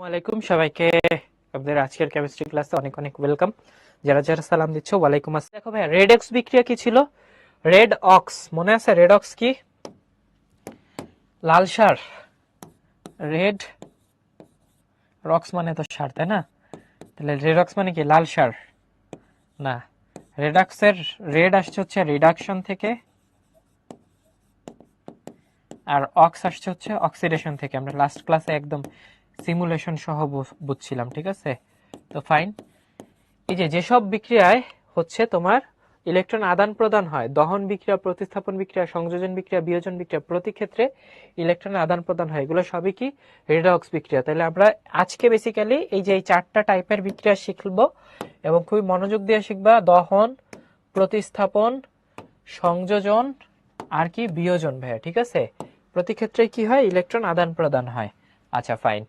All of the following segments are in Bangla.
ওয়ালাইকুম সবাইকে। আপনাদের আজকের কেমিস্ট্রি ক্লাসে অনেক অনেক ওয়েলকাম যারা যারা সালাম দিচ্ছ, ওয়ালাইকুম আসসালাম। দেখো ভাই রেড বিক্রিয়া কি ছিল? রেড অক্স মনে আছে রেড অক্স কি? লাল সার। রেড রক্স মানে তো সার, তাই না? তাহলে মানে কি? লাল সার। না রেডাক্সের রেড আসছে হচ্ছে রিডাকশন থেকে, আর অক্স আসছে হচ্ছে অক্সিডেশন থেকে। আমরা লাস্ট ক্লাসে একদম সিমুলেশন সহ বুঝছিলাম, ঠিক আছে? তো ফাইন এই যে, যেসব বিক্রিয়ায় হচ্ছে তোমার ইলেকট্রন আদান প্রদান হয়, দহন বিক্রিয়া, প্রতিস্থাপন বিক্রিয়া, সংযোজন বিক্রিয়া, বিয়োজন বিক্রিয়া, প্রতি ক্ষেত্রে ইলেকট্রন আদান প্রদান হয়। এগুলো সবই কি? রেডক্স বিক্রিয়া। তাহলে আমরা আজকে বেসিক্যালি এই যে, এই চারটা টাইপের বিক্রিয়া শিখব এবং খুবই মনোযোগ দিয়ে শিখবা। দহন, প্রতিস্থাপন, সংযোজন আর কি বিয়োজন, ভাইয়া, ঠিক আছে? প্রতি ক্ষেত্রে কি হয়? ইলেকট্রন আদান প্রদান হয়। আচ্ছা ফাইন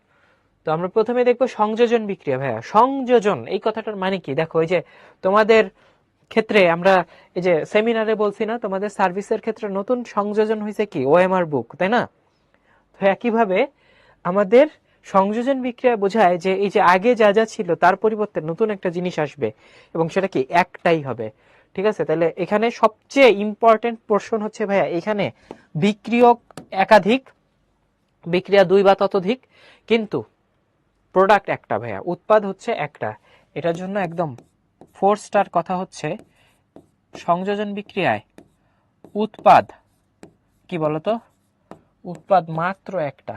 তো আমরা প্রথমে দেখব সংযোজন বিক্রিয়া, ভাইয়া। সংযোজন, এই কথাটার মানে কি? দেখো, এই যে তোমাদের ক্ষেত্রে আমরা এই যে সেমিনারে বলছি না, তোমাদের সার্ভিসের ক্ষেত্রে নতুন সংযোজন হয়েছে কি? ওএমআর বুক তাই না? তো একইভাবে আমাদের সংযোজন বিক্রিয়া বোঝায় যে এই যে আগে যা যা ছিল, তার পরিবর্তে নতুন একটা জিনিস আসবে এবং সেটা কি? একটাই হবে। ঠিক আছে? তাহলে এখানে সবচেয়ে ইম্পর্টেন্ট পোর্শন হচ্ছে, ভাইয়া, এখানে বিক্রিয়ক একাধিক, বিক্রিয়া দুই বা ততোধিক, কিন্তু প্রোডাক্ট একটা ভাইয়া, উৎপাদ হচ্ছে একটা। এটার জন্য একদম ফোর স্টার কথা হচ্ছে, সংযোজন বিক্রিয়ায় উৎপাদ, কি বলতো? উৎপাদ মাত্র একটা।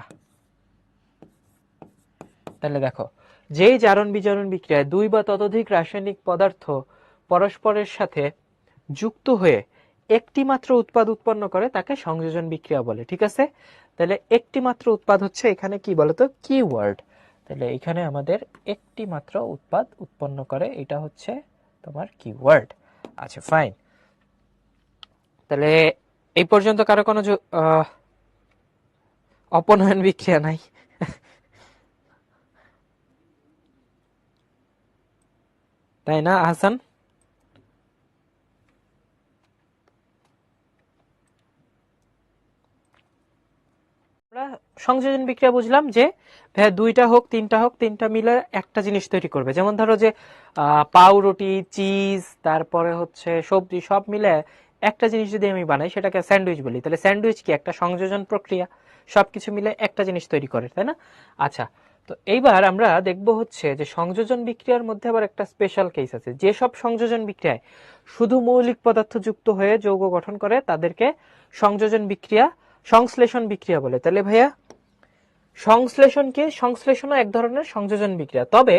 তাহলে দেখো, যেই জারণ বিজারণ বিক্রিয়ায় দুই বা ততোধিক রাসায়নিক পদার্থ পরস্পরের সাথে যুক্ত হয়ে একটি মাত্র উৎপাদ উৎপন্ন করে, তাকে সংযোজন বিক্রিয়া বলে, ঠিক আছে? তাহলে একটি মাত্র উৎপাদ হচ্ছে এখানে কি বলতো? কিওয়ার্ড তাহলে এখানে আমাদের একটি মাত্র উৎপাদ উৎপন্ন করে, এটা হচ্ছে তোমার কিওয়ার্ড আচ্ছা ফাইন তাহলে এই পর্যন্ত কারও কোনো অপনয়ন বিক্রিয়া নাই? তাই না, আহসান? আমরা সংযোজন বিক্রিয়া বুঝলাম যে ভাইয়া দুইটা হোক, তিনটা হোক, তিনটা মিলে একটা জিনিস তৈরি করবে। যেমন ধরো যে পাউরুটি, চিজ, তারপরে হচ্ছে সবজি, সব মিলে একটা জিনিস যদি আমি বানাই, সেটাকে স্যান্ডউইচ বলি। তাহলে স্যান্ডউইচ কি একটা সংযোজন প্রক্রিয়া? সবকিছু মিলে একটা জিনিস তৈরি করে, তাই না? আচ্ছা তো এইবার আমরা দেখব হচ্ছে যে, সংযোজন বিক্রিয়ার মধ্যে আবার একটা স্পেশাল কেস আছে। যেসব সংযোজন বিক্রিয়ায় শুধু মৌলিক পদার্থ যুক্ত হয়ে যৌগ গঠন করে, তাদেরকে সংযোজন বিক্রিয়া, সংশ্লেষণ বিক্রিয়া বলে। তাহলে ভাইয়া সংশ্লেষণ কি সংশ্লেষণও এক ধরনের সংযোজন বিক্রিয়া। তবে,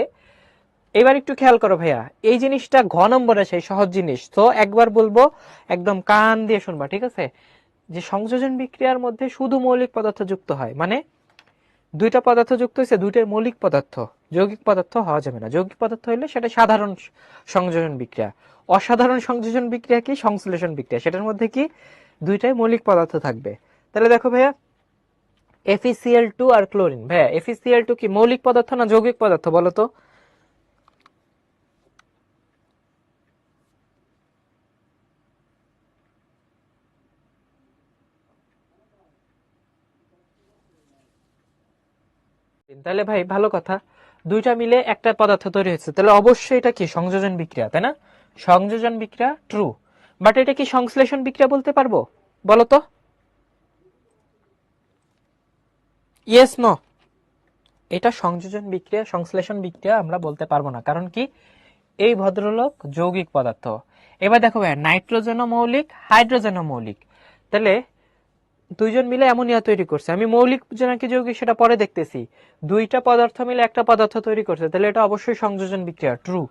এবার একটু খেয়াল করো ভাইয়া, এই জিনিসটা ঘ নম্বরে সেই সহজ জিনিস। তো একবার বলব, একদম কান দিয়ে শুনবা, ঠিক আছে? যে সংযোজন বিক্রিয়ার মধ্যে শুধু মৌলিক পদার্থ যুক্ত হয় মানে দুইটা পদার্থ যুক্ত হয়েছে, দুইটাই মৌলিক পদার্থ। যৌগিক পদার্থ হওয়া যাবে না। যৌগিক পদার্থ হলে সেটা সাধারণ সংযোজন বিক্রিয়া। অসাধারণ সংযোজন বিক্রিয়া কি? সংশ্লেষণ বিক্রিয়া। সেটার মধ্যে কি? দুইটাই মৌলিক পদার্থ থাকবে। তাহলে দেখো ভাইয়া এফিসিএল টু আর ক্লোরিন ভাইয়া এফিসিএল টু কি মৌলিক পদার্থ না যৌগিক পদার্থ বলো তো? তাহলে ভাই, ভালো কথা। দুইটা মিলে একটা পদার্থ তৈরি হয়েছে। তাহলে অবশ্যই এটা কি? সংযোজন বিক্রিয়া, তাই না? সংযোজন বিক্রিয়া ট্রু বাট এটা কি সংশ্লেষণ বিক্রিয়া বলতে পারব? বলো তো? ইয়েস নো এটা সংযোজন বিক্রিয়া, সংশ্লেষণ বিক্রিয়া আমরা বলতে পারব না। কারণ কি? এই ভদ্রলোক যৌগিক পদার্থ। এবার দেখো ভাই নাইট্রোজেনও মৌলিক, হাইড্রোজেনও মৌলিক। তাহলে দুইজন মিলে অ্যামোনিয়া তৈরি করছে। আমি মৌলিক নাকি যৌগিক, সেটা পরে দেখতেছি। দুইটা পদার্থ মিলে একটা পদার্থ তৈরি করছে। তাহলে এটা অবশ্যই সংযোজন বিক্রিয়া ট্রু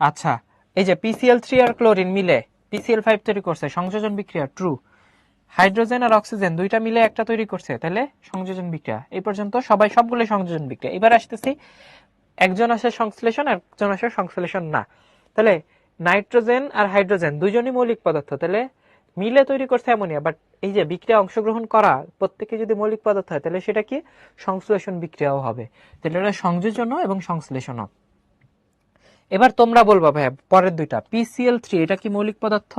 আচ্ছা এই যে পিসিএল থ্রি আর ক্লোরিন মিলে পিসিএল ফাইভ তৈরি করছে। সংযোজন বিক্রিয়া ট্রু হাইড্রোজেন আর অক্সিজেন দুইটা মিলে একটা তৈরি করছে তাহলে সংযোজন বিক্রিয়া। এই পর্যন্ত সবাই সবগুলো সংযোজন বিক্রিয়া। এবার আসতেছি, একজন আসে সংশ্লেষণ একজন আসে সংশ্লেষণ না। তাহলে নাইট্রোজেন আর হাইড্রোজেন দুইজনই মৌলিক পদার্থ তাহলে মিলে তৈরি করছে অ্যামোনিয়া। বাট এই যে বিক্রিয়া অংশগ্রহণ করা, প্রত্যেকে যদি মৌলিক পদার্থ হয় তাহলে সেটা কি? সংশ্লেষণ বিক্রিয়াও হবে। তাহলে এটা সংযোজনও এবং সংশ্লেষণও। এবার তোমরা বলবা, ভাইয়া, পরের দুইটা। পিসিএল থ্রি এটা কি মৌলিক পদার্থ?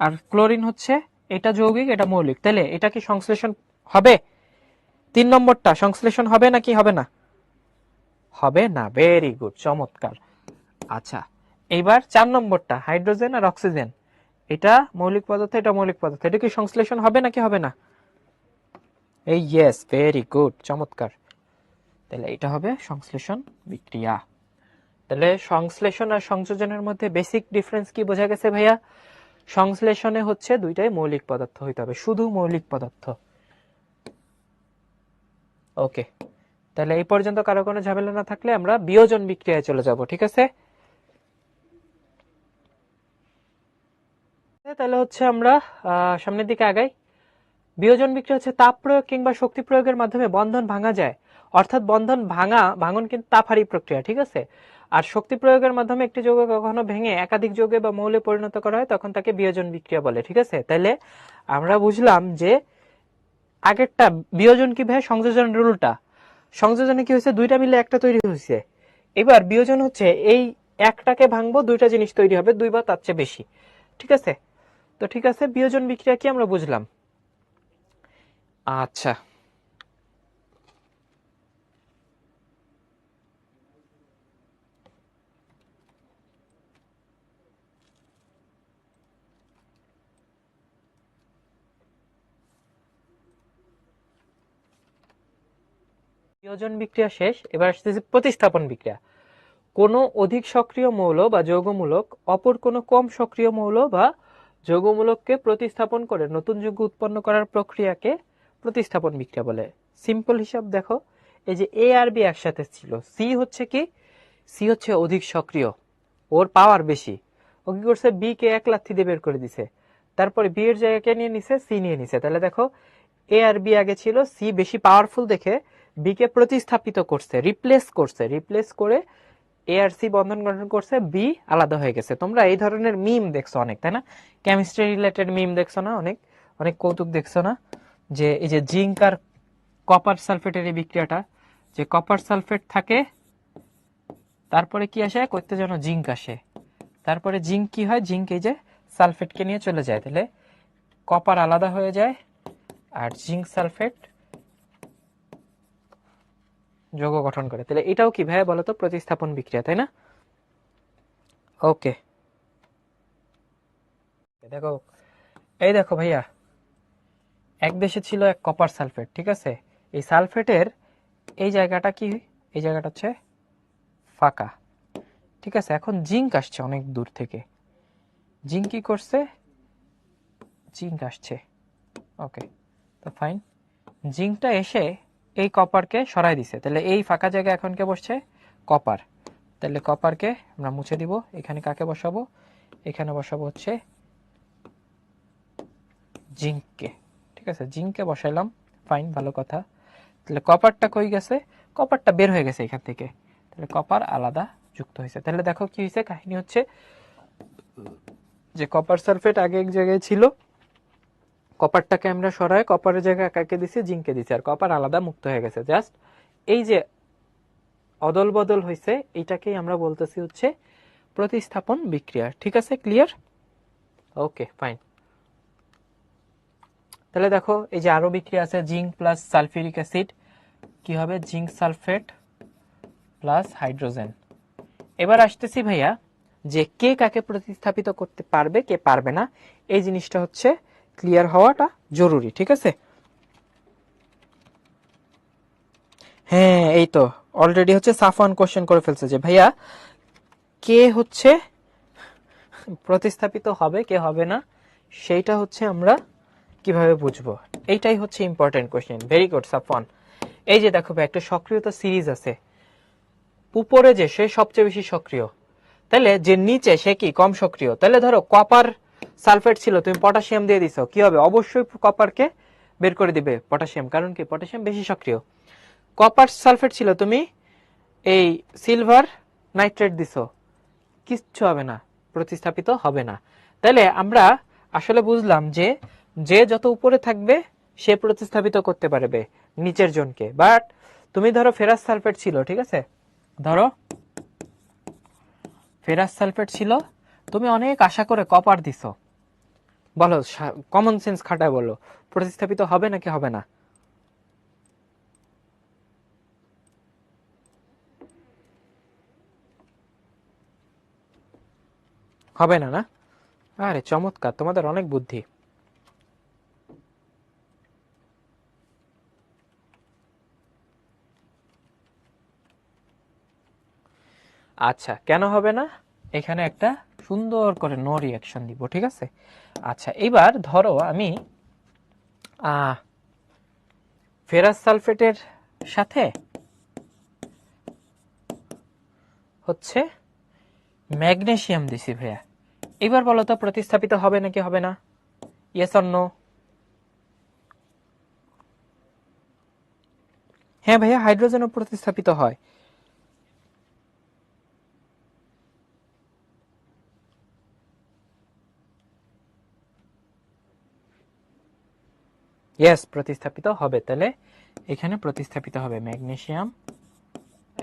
আর ক্লোরিন হচ্ছে? এটা যৌগিক, এটা মৌলিক। তাহলে এটা কি সংশ্লেষণ হবে? তিন নম্বরটা, সংশ্লেষণ হবে নাকি হবে না? হবে না ভেরি গুড চমৎকার। আচ্ছা এইবার চার নম্বরটা, হাইড্রোজেন আর অক্সিজেন। এটা মৌলিক পদার্থ, এটা মৌলিক পদার্থ। এটা কি সংশ্লেষণ হবে নাকি হবে না? এই ইয়েস ভেরি গুড চমৎকার। তাহলে এটা হবে সংশ্লেষণ বিক্রিয়া। তাহলে সংশ্লেষণ আর সংযোজনের মধ্যে বেসিক ডিফারেন্স কি বোঝা গেছে ভাইয়া? সংশ্লেষণে হচ্ছে দুইটাই মৌলিক পদার্থ হইতে হবে, শুধু মৌলিক পদার্থ। ওকে, তাহলে এই পর্যন্ত কারও কোনো ঝামেলা না থাকলে আমরা বিয়োজন বিক্রিয়ায় চলে যাব, ঠিক আছে? তাহলে হচ্ছে আমরা সামনের দিকে আগাই। বিয়োজন বিক্রিয়া হচ্ছে তাপ প্রয়োগ কিংবা শক্তি প্রয়োগের মাধ্যমে বন্ধন ভাঙা যায়। অর্থাৎ বন্ধন ভাঙা, ভাঙন কিন্তু তাপহারী প্রক্রিয়া, ঠিক আছে? আর শক্তি প্রয়োগের মাধ্যমে একটি যৌগ কখনো ভেঙে একাধিক যৌগে বা মৌলে পরিণত করা হয়, তখন তাকে বিয়োজন বিক্রিয়া বলে, ঠিক আছে? তাহলে আমরা বুঝলাম যে আগেরটা বিয়োজন কি ভাই? সংযোজন রুলটা। সংযোজনে কি হয়েছে? দুইটা মিলে একটা তৈরি হয়েছে। এবার বিয়োজন হচ্ছে এই একটাকে ভাঙবো, দুইটা জিনিস তৈরি হবে, দুই বা তার চেয়ে বেশি। ঠিক আছে? তো ঠিক আছে, বিয়োজন বিক্রিয়া কি আমরা বুঝলাম? আচ্ছা। বিয়োজন বিক্রিয়া শেষ, এবার আসতেছে প্রতিস্থাপন বিক্রিয়া। কোনো অধিক সক্রিয় মৌল বা যৌগমূলক, অপর কোনো কম সক্রিয় মৌল বা যৌগমূলককে প্রতিস্থাপন করে নতুন যৌগ উৎপন্ন করার প্রক্রিয়াকে প্রতিস্থাপন বিক্রিয়া বলে। সিম্পল হিসাব দেখো, এই যে এ আর বি একসাথে ছিল সি হচ্ছে কি? সি হচ্ছে অধিক সক্রিয়, ওর পাওয়ার বেশি। ও কি করছে? বি কে এক লাথি দিয়ে বের করে দিছে। তারপরে বি এর জায়গাকে নিয়ে নিছে সি নিয়ে নিছে। তাহলে দেখো এ আর বি আগে ছিল সি বেশি পাওয়ারফুল দেখে বি কে প্রতিস্থাপিত করছে রিপ্লেস করছে রিপ্লেস করে এ আর সি বন্ধন গঠন করছে বি আলাদা হয়ে গেছে। তোমরা এই ধরনের মিম দেখছ অনেক, তাই না? কেমিস্ট্রি রিলেটেড মিম দেখছ না অনেক? অনেক কৌতুক দেখছ না? যে এই যে জিঙ্ক আর কপার সালফেটের এই বিক্রিয়াটা, যে কপার সালফেট থাকে, তারপরে কি আসে? করতে যেন জিঙ্ক আসে। তারপরে জিঙ্ক কি হয়? জিঙ্ক এই যে সালফেটকে নিয়ে চলে যায়। তাহলে কপার আলাদা হয়ে যায় আর জিঙ্ক সালফেট যৌগ গঠন করে। তাহলে এটাও কি ভাই বলতো? প্রতিস্থাপন বিক্রিয়া, তাই না? ওকে। দেখো, এই দেখো ভাইয়া, এক দেশে ছিল এক কপার সালফেট ঠিক আছে? এই সালফেটের এই জায়গাটা কি? এই জায়গাটা হচ্ছে ফাঁকা, ঠিক আছে? এখন জিঙ্ক আসছে অনেক দূর থেকে। জিঙ্ক কি করছে? জিঙ্ক আসছে। ওকে, তো ফাইন জিঙ্কটা এসে এই কপারকে সরাই দিছে। তাহলে এই ফাঁকা জায়গায় এখন কে বসছে? কপার। তাহলে কপারকে আমরা মুছে দিব। এখানে কাকে বসাবো? এখানে বসাবো হচ্ছে জিঙ্ককে। ঠিক আছে, জিঙ্ককে বসাইলাম। ফাইন ভালো কথা। তাহলে কপারটা কই গেছে? কপারটা বের হয়ে গেছে এখান থেকে। তাহলে কপার আলাদা যুক্ত হয়েছে। তাহলে দেখো কি হয়েছে? কাহিনী হচ্ছে যে কপার সালফেট আগে এক জায়গায় ছিল কপারটাকে আমরা সরায় কপারের জায়গায় একাকে দিছি? জিঙ্কে দিছি। আর কপার আলাদা, মুক্ত হয়ে গেছে। জাস্ট এই যে অদল বদল হয়েছে এইটাকেই আমরা বলতেছি হচ্ছে প্রতিস্থাপন বিক্রিয়া। ঠিক আছে? ক্লিয়ার ওকে ফাইন তাহলে দেখো, এই যে আরও বিক্রিয়া আছে, জিঙ্ক প্লাস সালফিউরিক অ্যাসিড। কি হবে? Zinc sulphate plus hydrogen. এবার আসতেছি ভাইয়া, যে কে কাকে প্রতিস্থাপিত করতে পারবে, কে পারবে না, এই জিনিসটা হচ্ছে ক্লিয়ার হওয়াটা জরুরি, ঠিক আছে? হ্যাঁ এই তো। অলরেডি হচ্ছে সাফওয়ান কোশ্চেন করে ফেলছে যে, ভাইয়া, কে হচ্ছে প্রতিস্থাপিত হবে, কে হবে না? সেইটা হচ্ছে আমরা কীভাবে বুঝব? এইটাই হচ্ছে important question very good Safwan এই যে দেখো ভাই, একটা সক্রিয়তা সিরিজ আছে। উপরে যে, সে সবচেয়ে বেশি সক্রিয়। তাহলে যে নিচে, সে কি? কম সক্রিয়। তাহলে ধরো কপার সালফেট ছিল, তুমি পটাশিয়াম দিয়ে দিছো। কি হবে? অবশ্যই কপারকে বের করে দিবে পটাশিয়াম। কারণ কি? পটাশিয়াম বেশি সক্রিয়। কপার সালফেট ছিল, তুমি এই সিলভার নাইট্রেট দিছো। কিচ্ছু হবে না, প্রতিস্থাপিত হবে না। তাহলে আমরা আসলে বুঝলাম যে যে যত উপরে থাকবে, সে প্রতিস্থাপিত করতে পারবে নিচের জনকে। বাট তুমি ধরো ফেরাস সালফেট ছিল, ঠিক আছে? ধরো ফেরাস সালফেট ছিল তুমি অনেক আশা করে কপার দিছো। বলো কমন সেন্স খাটায় বলো, প্রতিস্থাপিত হবে নাকি হবে না? হবে না না? আরে, চমৎকার, তোমাদের অনেক বুদ্ধি। আচ্ছা কেন হবে না? এখানে একটা সুন্দর করে নো রিয়াকশন দিব, ঠিক আছে? আচ্ছা এবার ধরো আমি ফেরাস সালফেটের সাথে হচ্ছে ম্যাগনেসিয়াম দিছি ভাইয়া। এবার বলো তো, প্রতিস্থাপিত হবে নাকি হবে না? ইয়েস অর হ্যাঁ ভাইয়া হাইড্রোজেনও প্রতিস্থাপিত হয়। ইয়েস প্রতিস্থাপিত হবে। তাহলে এখানে প্রতিস্থাপিত হবে ম্যাগনেসিয়াম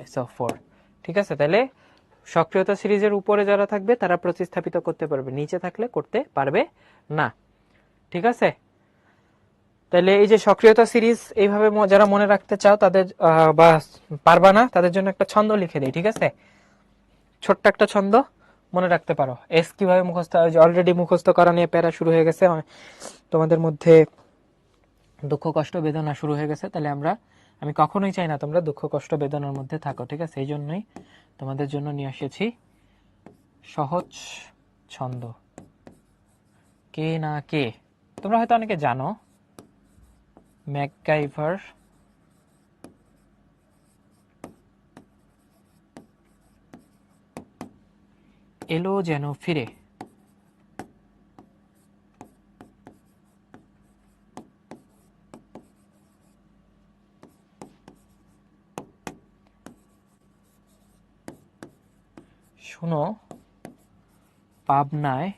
এসও ফোর ঠিক আছে? তাহলে সক্রিয়তা সিরিজের উপরে যারা থাকবে, তারা প্রতিস্থাপিত করতে পারবে। নিচে থাকলে করতে পারবে না। ঠিক আছে? তাহলে এই যে সক্রিয়তা সিরিজ, এইভাবে যারা মনে রাখতে চাও, তাদের বা পারবা না, তাদের জন্য একটা ছন্দ লিখে দেই, ঠিক আছে? ছোট্ট একটা ছন্দ মনে রাখতে পারো। এস কীভাবে মুখস্থ অলরেডি মুখস্থ করা নিয়ে প্যারা শুরু হয়ে গেছে। তোমাদের মধ্যে দুঃখ, কষ্ট, বেদনা শুরু হয়ে গেছে, তাহলে আমরা, আমি কখনোই চাই না তোমরা দুঃখ, কষ্ট, বেদনার মধ্যে থাকো, ঠিক আছে? এই জন্যই তোমাদের জন্য নিয়ে এসেছি সহজ ছন্দ। কে না কে? তোমরা হয়তো অনেকে জানো, ম্যাকগাইভার, এলো যেন ফিরে। শুনো পাবনায়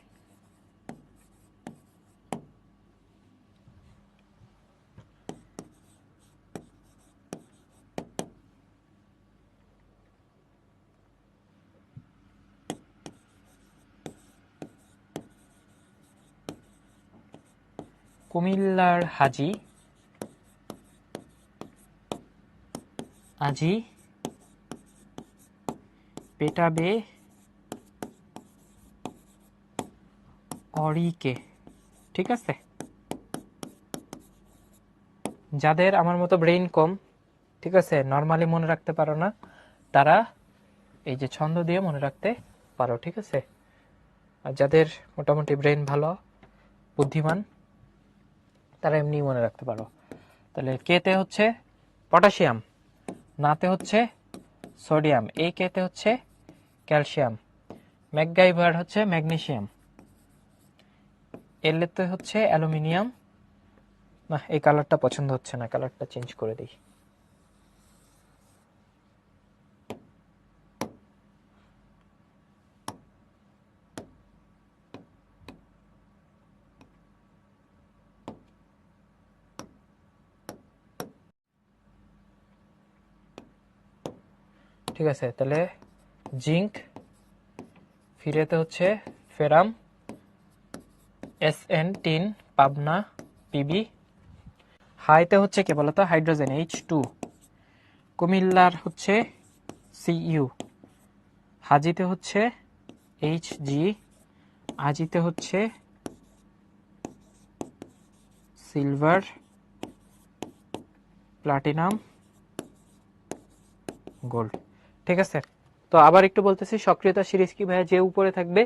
কুমিল্লার হাজি আজি পেটাবে অরিকে, ঠিক আছে? যাদের আমার মতো ব্রেইন কম, ঠিক আছে? নর্মালি মনে রাখতে পারো না, তারা এই যে ছন্দ দিয়ে মনে রাখতে পারো, ঠিক আছে? আর যাদের মোটামুটি ব্রেন ভালো, বুদ্ধিমান, তারা এমনি মনে রাখতে পারো। তাহলে কেতে হচ্ছে? পটাশিয়াম। নাতে হচ্ছে সোডিয়াম। এই কেতে হচ্ছে? ক্যালসিয়াম। ম্যাকগাইভার হচ্ছে ম্যাগনেসিয়াম এলেতে হচ্ছে অ্যালুমিনিয়াম। না, এই কালারটা পছন্দ হচ্ছে না, কালারটা চেঞ্জ করে দিই। ঠিক আছে, তাহলে জিঙ্ক, ফিরেতে হচ্ছে ফেরাম। এস এন টিন পাবনা পিবি হাইতে হচ্ছে কি বলতো? হাইড্রোজেন এইচ টু কুমিল্লার হচ্ছে সিইউ হাজিতে হচ্ছে এইচ জি আজিতে হচ্ছে সিলভার, প্লাটিনাম, গোল্ড। ঠিক আছে? তো আবার একটু বলতেছি, সক্রিয়তা সিরিজ কি ভাইয়া? যে উপরে থাকবে,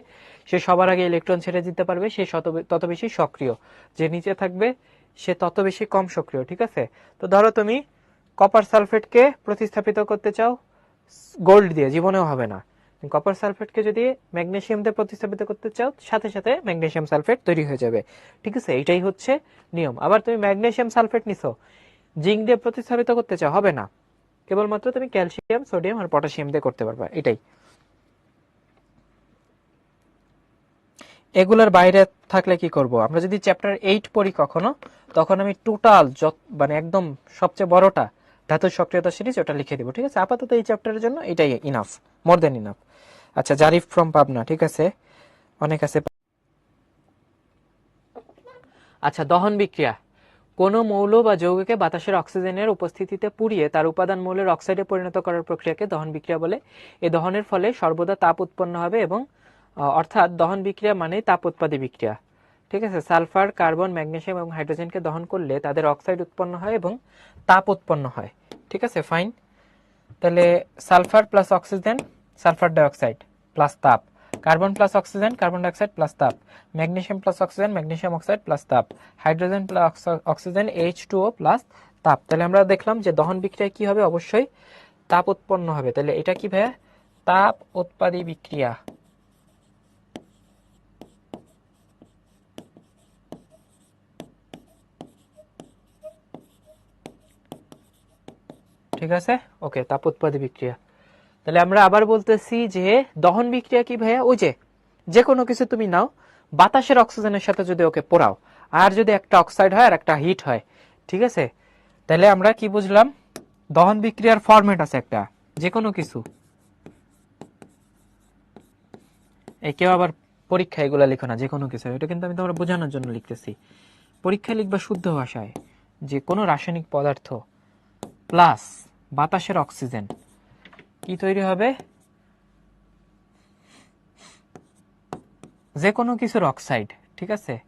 সে সবার আগে ইলেকট্রন ছেড়ে দিতে পারবে, সে তত বেশি সক্রিয়। যে নিচে থাকবে, সে তত বেশি কম সক্রিয়, ঠিক আছে? তো ধরো তুমি কপার সালফেটকে প্রতিস্থাপিত করতে চাও গোল্ড দিয়ে, জীবনেও হবে না। কপার সালফেটকে যদি ম্যাগনেশিয়াম দিয়ে প্রতিস্থাপিত করতে চাও, সাথে সাথে ম্যাগনেশিয়াম সালফেট তৈরি হয়ে যাবে। ঠিক আছে? এটাই হচ্ছে নিয়ম। আবার তুমি ম্যাগনেশিয়াম সালফেট নিছো জিঙ্ক দিয়ে প্রতিস্থাপিত করতে চাও, হবে না। কেবলমাত্র তুমি ক্যালসিয়াম, সোডিয়াম আর পটাশিয়াম দিয়ে করতে পারবা, এটাই। এগুলার বাইরে থাকলে কি করব? আমরা যদি চ্যাপ্টার এইট পড়ি কখনো, তখন আমি টোটাল মানে একদম সবচেয়ে বড়টা, ধাতুর সক্রিয়তা সিরিজ ওটা লিখে দিব, ঠিক আছে? আপাতত এই চ্যাপ্টারের জন্য এটাই ইনাফ মোর দেন ইনাফ আচ্ছা জারিফ ফ্রম পাবনা ঠিক আছে? অনেক আছে। আচ্ছা দহন বিক্রিয়া। কোনো মৌল বা যৌগকে বাতাসের অক্সিজেনের উপস্থিতিতে পুড়িয়ে তার উপাদান মৌলের অক্সাইডে পরিণত করার প্রক্রিয়াকে দহন বিক্রিয়া বলে। এ দহনের ফলে সর্বদা তাপ উৎপন্ন হবে এবং অর্থাৎ দহন বিক্রিয়া মানে তাপ উৎপাদী বিক্রিয়া। ঠিক আছে? সালফার, কার্বন, ম্যাগনেশিয়াম এবং হাইড্রোজেনকে দহন করলে তাদের অক্সাইড উৎপন্ন হয় এবং তাপ উৎপন্ন হয়। ঠিক আছে? ফাইন। তাহলে sulphur plus oxygen, sulphur dioxide plus তাপ। Carbon plus oxygen carbon dioxide plus তাপ magnesium plus oxygen magnesium oxide plus তাপ hydrogen plus oxygen H two O plus তাপ তাহলে আমরা দেখলাম যে দহন বিক্রিয়া কি হবে? অবশ্যই তাপ উৎপন্ন হবে। তাহলে এটা কি ভাইয়া? তাপ উৎপাদী বিক্রিয়া। ঠিক আছে? ওকে, তাপ উৎপাদী বিক্রিয়া। তাহলে আমরা আবার বলতেছি যে দহন বিক্রিয়া কি ভাইয়া? ওই যে যে কোনো কিছু তুমি নাও, বাতাসের অক্সিজেনের সাথে যদি ওকে পোড়াও, আর যদি একটা অক্সাইড হয় আর একটা হিট হয়, ঠিক আছে? তাহলে আমরা কি বুঝলাম? দহন বিক্রিয়ার ফরম্যাট আছে একটা যে কোনো কিছু। এই কেউ আবার পরীক্ষা এগুলা লিখো না যে কোনো কিছু। এটা কিন্তু আমি তোমরা বোঝানোর জন্য লিখতেছি। পরীক্ষায় লিখবা শুদ্ধ ভাষায় যে কোনো রাসায়নিক পদার্থ প্লাস বাতাসের অক্সিজেন। কি তৈরি হবে? যে কোনো কিছুর অক্সাইড, ঠিক আছে?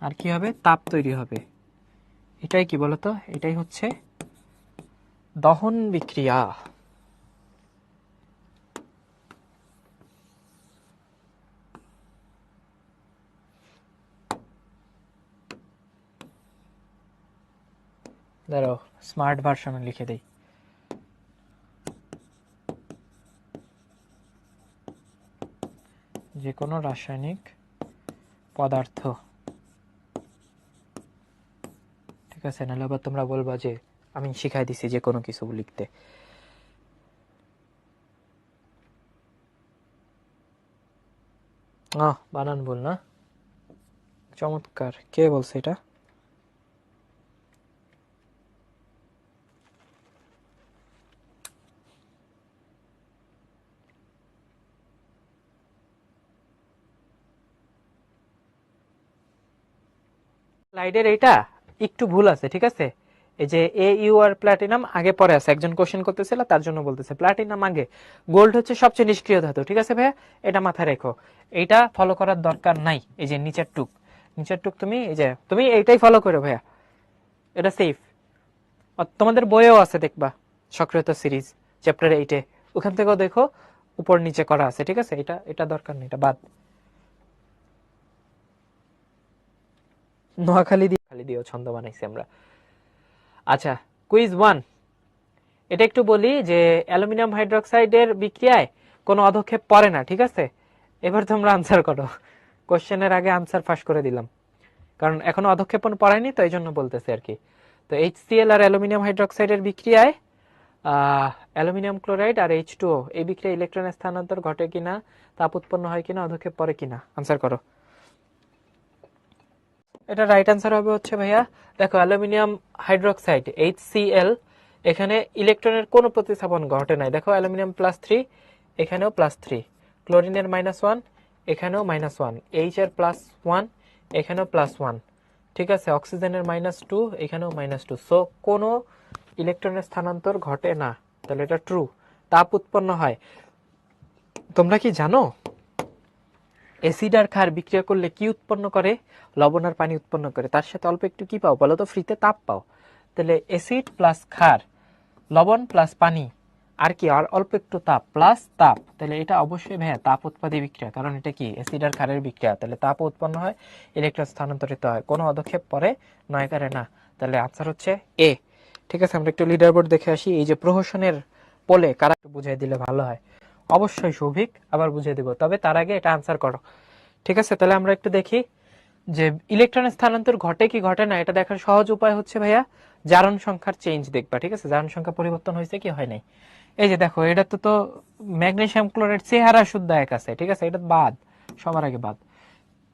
আর কি হবে? তাপ তৈরি হবে। এটাই কি বলতো? এটাই হচ্ছে দহন বিক্রিয়া। দাঁড়াও স্মার্ট ভার্সনে লিখে দেই। যে কোনো রাসায়নিক পদার্থ। ঠিক আছে, নাহলে আবার তোমরা বলবা যে, আমি শিখাই দিছি যে কোনো কিছু লিখতে। আহ, বানান ভুল না? চমৎকার। কে বলছে এটা? স্লাইডের এটা একটু ভুল আছে, ঠিক আছে? এই যে এ ইউ আর প্লাটিনাম আগে পরে আছে। একজন কোশ্চেন করতেছিল, তার জন্য বলতেছে প্লাটিনাম আগে। গোল্ড হচ্ছে সবচেয়ে নিষ্ক্রিয় ধাতু, ঠিক আছে ভাইয়া? এটা মাথায় রেখো। এইটা ফলো করার দরকার নাই, এই যে নিচের টুক। নিচের টুক তুমি, এই যে, তুমি এইটাই ফলো করো ভাইয়া। এটা সেফ তোমাদের বইয়েও আছে দেখবা, সক্রিয়তা সিরিজ চ্যাপ্টার এইটে ওখান থেকেও দেখো, উপর নিচে করা আছে, ঠিক আছে? এটা এটা দরকার নেই, এটা বাদ। নোয়াখালী দিয়ে খালি দিয়েও ছন্দ বানাইছি আমরা। আচ্ছা কুইজ ওয়ান এটা একটু বলি যে, অ্যালুমিনিয়াম হাইড্রোক্সাইডের বিক্রিয়ায় কোনো অধক্ষেপ পড়ে না, ঠিক আছে? এবার তোমরা আনসার করো। কোশ্চেনের আগে আনসার ফাঁস করে দিলাম। কারণ এখনও অধক্ষেপণ পড়ায়নি তো এই জন্য বলতেছি আর কি। তো এইচ আর অ্যালুমিনিয়াম হাইড্রোক্সাইডের বিক্রিয়ায় অ্যালুমিনিয়াম ক্লোরাইড আর এইচ টু এই বিক্রিয়া ইলেকট্রনের স্থানান্তর ঘটে কিনা, তাপ উৎপন্ন হয় কিনা, অধক্ষেপ পড়ে কিনা আনসার করো। এটা রাইট অ্যান্সার হবে হচ্ছে ভাইয়া, দেখো, অ্যালুমিনিয়াম হাইড্রোক্সাইড এইচ এখানে ইলেকট্রনের কোনো প্রতিস্থাপন ঘটে নাই। দেখো, অ্যালুমিনিয়াম প্লাস থ্রি এখানেও প্লাস থ্রি ক্লোরিনের মাইনাস ওয়ান এখানেও মাইনাস ওয়ান এইচ এর প্লাস ওয়ান এখানেও প্লাস ওয়ান ঠিক আছে? অক্সিজেনের মাইনাস টু এখানেও মাইনাস টু সো কোনো ইলেকট্রনের স্থানান্তর ঘটে না। তাহলে এটা ট্রু তাপ উৎপন্ন হয়। তোমরা কি জানো? অ্যাসিড আর ক্ষার বিক্রিয়া করলে কি উৎপন্ন করে? লবণ আর পানি উৎপন্ন করে। তার সাথে অল্প একটু কি পাও? বলো তো, ফ্রিতে তাপ পাও। তাহলে অ্যাসিড প্লাস ক্ষার, লবণ প্লাস পানি, আর কি, আর অল্প একটু তাপ, প্লাস তাপ। তাহলে এটা অবশ্যই ভাইয়া তাপ উৎপাদী বিক্রিয়া। কারণ এটা কি? অ্যাসিড আর ক্ষারের বিক্রিয়া। তাহলে তাপ উৎপন্ন হয় ইলেকট্রন স্থানান্তরিত হয়। কোনো অদক্ষেপ পরে নয় কারে না। তাহলে আনসার হচ্ছে এ ঠিক আছে, আমরা একটু লিডার বোর্ড দেখে আসি। এই যে প্রহসনের পোলে কারা বুঝাই দিলে ভালো হয়। অবশ্যই সৌভিক, আবার বুঝিয়ে দেব। তবে তার আগে এটা আনসার করো। ঠিক আছে, তাহলে আমরা একটু দেখি যে ইলেকট্রনের স্থানান্তর ঘটে কি ঘটে না, এটা দেখার সহজ উপায় হচ্ছে ভাইয়া জারণ সংখ্যার চেঞ্জ দেখবা, ঠিক আছে? জারণ সংখ্যা পরিবর্তন হয়েছে কি হয় নাই? এই যে দেখো, এটা তো তো ম্যাগনেসিয়াম ক্লোরাইড চেহারা শুদ্ধ এক আছে, ঠিক আছে? এটা বাদ, সবার আগে বাদ।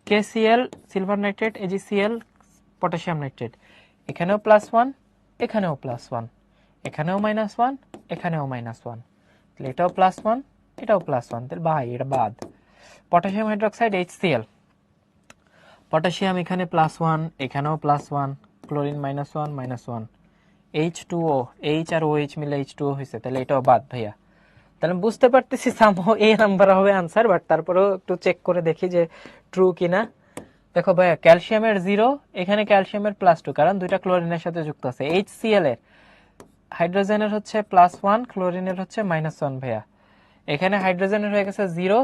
KCl silver nitrate AgCl potassium nitrate এখানেও প্লাস ওয়ান এখানেও প্লাস ওয়ান এখানেও মাইনাস ওয়ান এখানেও মাইনাস ওয়ান এটাও প্লাস ওয়ান এটাও প্লাস ওয়ান তাহলে ভাই এটা বাদ। পটাশিয়াম হাইড্রোক্সাইড এইচসিএল পটাশিয়াম এখানে প্লাস ওয়ান এখানেও plus one chlorine minus one minus one H two O H আর ও এইচ মিলে এইচ টু ও হয়েছে, তাহলে এটাও বাদ ভাইয়া। তাহলে বুঝতে পারতেছি সামহ এই নাম্বার হবে আনসার বাট তারপরেও একটু চেক করে দেখি যে ট্রু কিনা। দেখো ভাইয়া ক্যালসিয়ামের জিরো এখানে ক্যালসিয়ামের প্লাস টু কারণ দুইটা ক্লোরিনের সাথে যুক্ত আছে। এইচ সিএল এর হাইড্রোজেনের হচ্ছে প্লাস ওয়ান ক্লোরিনের হচ্ছে মাইনাস ওয়ান ভাইয়া। এখানে হাইড্রোজেনের হয়ে গেছে জিরো,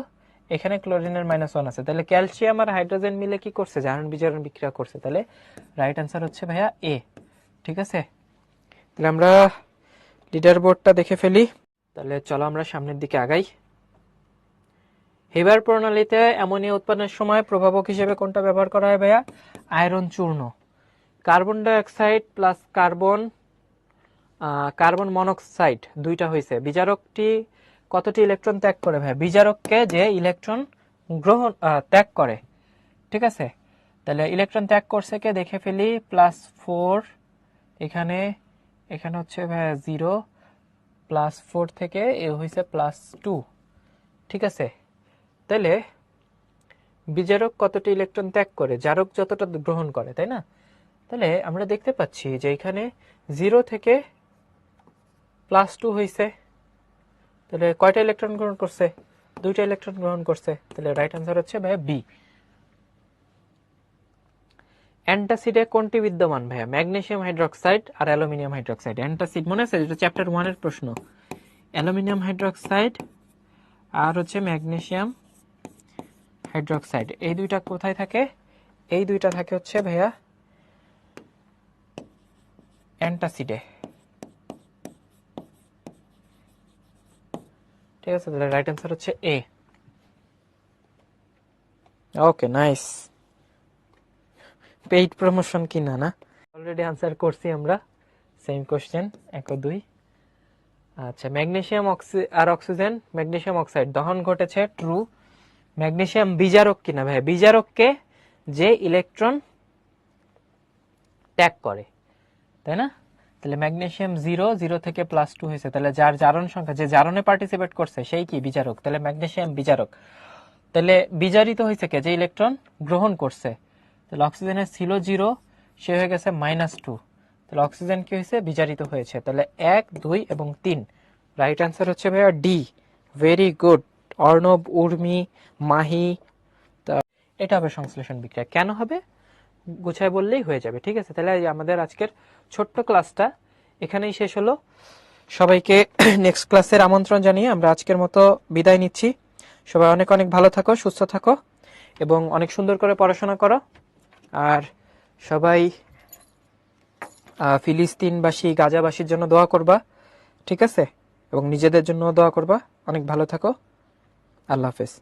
এখানে ক্লোরিনের মাইনাস ওয়ান আছে। তাহলে ক্যালসিয়াম আর হাইড্রোজেন মিলে কি করছে? জারণ বিজারণ বিক্রিয়া করছে। তাহলে রাইট অ্যান্সার হচ্ছে ভাইয়া এ। ঠিক আছে? তাহলে আমরা লিডার বোর্ডটা দেখে ফেলি। তাহলে চলো আমরা সামনের দিকে আগাই। হেবার প্রণালীতে অ্যামোনিয়া উৎপাদনের সময় প্রভাবক হিসেবে কোনটা ব্যবহার করা হয় ভাইয়া? আয়রন চূর্ণ। Carbon dioxide plus carbon carbon monoxide, দুইটা হয়েছে। বিজারকটি কতটি ইলেকট্রন ত্যাগ করে ভাই? বিজারককে যে ইলেকট্রন গ্রহণ ত্যাগ করে। ঠিক আছে? তাহলে ইলেকট্রন ত্যাগ করছে কে? দেখে ফেলি প্লাস ফোর এখানে এখানে হচ্ছে ভাইয়া জিরো প্লাস ফোর থেকে এ হয়েছে প্লাস টু ঠিক আছে? তাহলে বিজারক কতটি ইলেকট্রন ত্যাগ করে? জারক যতটা গ্রহণ করে, তাই না? তাহলে আমরা দেখতে পাচ্ছি যে এখানে জিরো থেকে প্লাস টু হয়েছে তাহলে কয়টা ইলেকট্রন গ্রহণ করছে? দুইটা ইলেকট্রন গ্রহণ করছে। তাহলে রাইট আনসার হচ্ছে ভাইয়া বি অ্যান্টাসিডে কোনটি বিদ্যমান ভাইয়া? ম্যাগনেসিয়াম হাইড্রোক্সাইড আর অ্যালুমিনিয়াম হাইড্রোক্সাইড। অ্যান্টাসিড মনে আছে? যেটা চ্যাপ্টার ওয়ানের প্রশ্ন। অ্যালুমিনিয়াম হাইড্রোক্সাইড আর হচ্ছে ম্যাগনেসিয়াম হাইড্রোক্সাইড। এই দুইটা কোথায় থাকে? এই দুইটা থাকে হচ্ছে ভাইয়া অ্যান্টাসিডে। ঠিক আছে তাহলে রাইট অ্যান্সার হচ্ছে A okay nice paid promotion কি না? না অলরেডি আনসার করছি আমরা। সেম কোশ্চেন এক ও দুই। আচ্ছা ম্যাগনেসিয়াম অক্সি আর অক্সিজেন ম্যাগনেসিয়াম অক্সাইড দহন ঘটেছে ট্রু ম্যাগনেসিয়াম বিজারক কিনা ভাই? বিজারককে যে ইলেকট্রন ত্যাগ করে তাই না? তাহলে ম্যাগনেসিয়াম জিরো জিরো থেকে প্লাস টু হয়েছে। তাহলে যার জারণ সংখ্যা, যে জারণে পার্টিসিপেট করছে, সেই কি? বিচারক। তাহলে ম্যাগনেসিয়াম বিচারক। তাহলে বিজারিত হয়েছে কে? যে ইলেকট্রন গ্রহণ করছে। তাহলে অক্সিজেনের ছিল জিরো সে হয়ে গেছে মাইনাস টু তাহলে অক্সিজেন কি হয়েছে? বিজারিত হয়েছে। তাহলে এক, দুই এবং তিন। রাইট অ্যান্সার হচ্ছে ভাইয়া D very good Arnab, Urmi, Mahi. তা এটা হবে সংশ্লেষণ বিক্রিয়া। কেন হবে? গুছায় বললেই হয়ে যাবে, ঠিক আছে? তাহলে আমাদের আজকের ছোট্ট ক্লাসটা এখানেই শেষ হলো। সবাইকে নেক্সট ক্লাসের আমন্ত্রণ জানিয়ে আমরা আজকের মতো বিদায় নিচ্ছি। সবাই অনেক অনেক ভালো থাকো, সুস্থ থাকো এবং অনেক সুন্দর করে পড়াশোনা করো। আর সবাই ফিলিস্তিনবাসী, গাজাবাসীর জন্য দোয়া করবা, ঠিক আছে? এবং নিজেদের জন্য দোয়া করবা। অনেক ভালো থাকো। আল্লাহ হাফেজ।